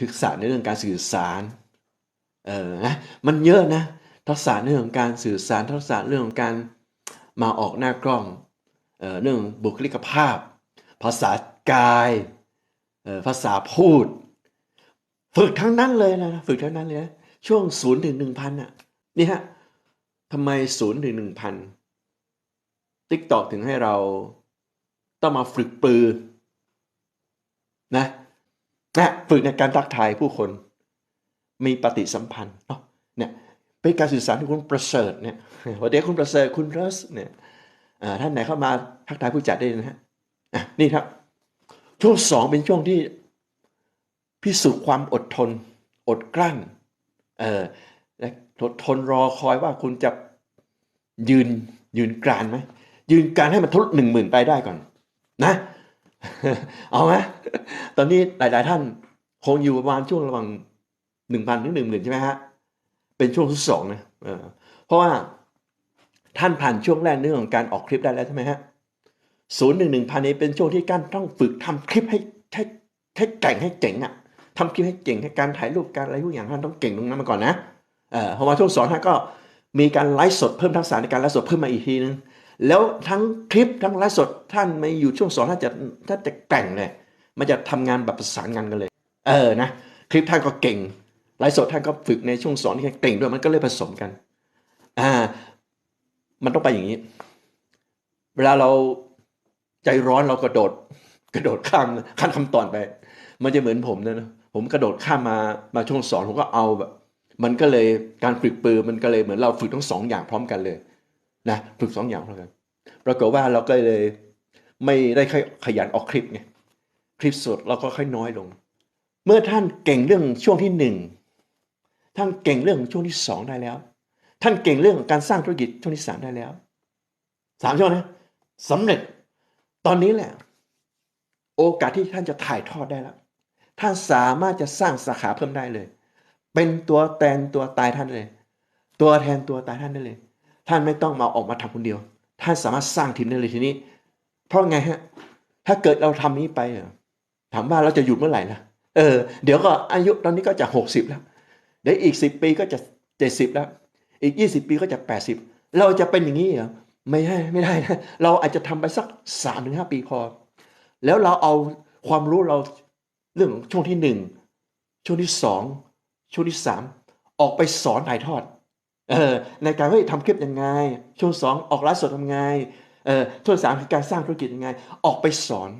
ศึกษาในเรื่องการสื่อสาร เออนะ มันเยอะนะ ทักษะเรื่องของการสื่อสาร ทักษะเรื่องของการมาออกหน้ากล้อง เออเรื่องบุคลิกภาพ ภาษากาย เออภาษาพูด ฝึกทั้งนั้นเลยนะ ฝึกทั้งนั้นเลยนะช่วงศูนย์ถึงหนึ่งพันอะ นี่ฮะทำไมศูนย์ถึงหนึ่งพันติ๊กตอกถึงให้เราต้องมาฝึกปือน นะฝึกในการทักทายผู้คน มีปฏิสัมพันธ์เนี่ยเป็นการสื่อสารที่คุณประเสริฐเนี่ยวันเดียคุณประเสริฐคุณเรสเนี่ยท่านไหนเข้ามาทักทายผู้จัดได้นะฮะนี่ครับ ช่วงสองเป็นช่วงที่พิสูจน์ความอดทน อดกลั้นเออและอดทนรอคอยว่าคุณจะยืนยืนกรานไหมยืนกานให้มันทะลุหนึ่งหมื่นไปได้ก่อน นะ เอาไหมตอนนี้หลาย ๆ ท่านคงอยู่ประมาณช่วงระหว่างหนึ่งพันถึงหนึ่งหมื่นใช่ไหมฮะ เป็นช่วงที่สองนะเพราะว่าท่านผ่านช่วงแรกเรื่องของการออกคลิปได้แล้วใช่ไหมฮะศูนย์หนึ่งหนึ่งพันนี้เป็นช่วงที่การต้องฝึกทำคลิปให้ให้ให้เก่งให้เจ๋งอะทำคลิปให้เก่งให้การถ่ายรูปการอะไรทุกอย่างท่านต้องเก่งตรงนั้นมาก่อนนะเออพอมาช่วงสองท่านก็มีการไลฟ์สดเพิ่มทักษะในการไลฟ์สดเพิ่มมาอีกทีนึง แล้วทั้งคลิปทั้งไลฟ์สดท่านมาอยู่ช่วงสองท่านจะท่านจะแกร่งเลย มันจะทำงานแบบประสานงานกันเลย เออนะคลิปท่านก็เก่งไลฟ์สดท่านก็ฝึกในช่วงสอนที่เก่งด้วยมันก็เลยผสมกันอ่ามันต้องไปอย่างนี้ เวลาเราใจร้อนเรากระโดด กระโดดข้ามข้ามคำตอนไป มันจะเหมือนผมนะนะผมกระโดดข้ามมามาช่วงสอนผมก็เอาแบบมันก็เลยการฝึกปือมันก็เลยเหมือนเราฝึกทั้งสองอย่างพร้อมกันเลย นะฝึกสองอย่างพร้อมกันปรากฏว่าเราก็เลยไม่ได้ค่อยขยันออกคลิปไงคลิปสดเราก็ค่อยน้อยลง เมื่อท่านเก่งเรื่องช่วงที่หนึ่งท่านเก่งเรื่องช่วงที่สองได้แล้ว ท่านเก่งเรื่องการสร้างธุรกิจช่วงที่สามได้แล้วสามช่วงนะสำเร็จตอนนี้แหละ โอกาสที่ท่านจะถ่ายทอดได้แล้วท่านสามารถจะสร้างสาขาเพิ่มได้เลย เป็นตัวแทนตัวตายท่านเลย ตัวแทนตัวตายท่านได้เลย ท่านไม่ต้องมาออกมาทำคนเดียว ท่านสามารถสร้างทีมได้เลยทีนี้ เพราะไงฮะ ถ้าเกิดเราทำนี้ไปถามว่าเราจะหยุดเมื่อไหร่ล่ะ เออ เดี๋ยวก็อายุตอนนี้ก็จะหกสิบแล้ว เดี๋ยวอีกสิบปีก็จะเจ็ดสิบแล้ว อีกยี่สิบปีก็จะแปดสิบ เราจะเป็นอย่างนี้เหรอ ไม่ได้ไม่ได้นะ เราอาจจะทำไปสักสามถึงห้าปีพอ แล้วเราเอาความรู้เราเรื่องช่วงที่หนึ่ง ช่วงที่สอง ช่วงที่สาม ออกไปสอนถ่ายทอด ในการเฮ้ยทำคลิปยังไง ช่วงสองออกไลฟ์สดทำไงเออช่วงสามคือการสร้างธุรกิจยังไง ออกไปสอน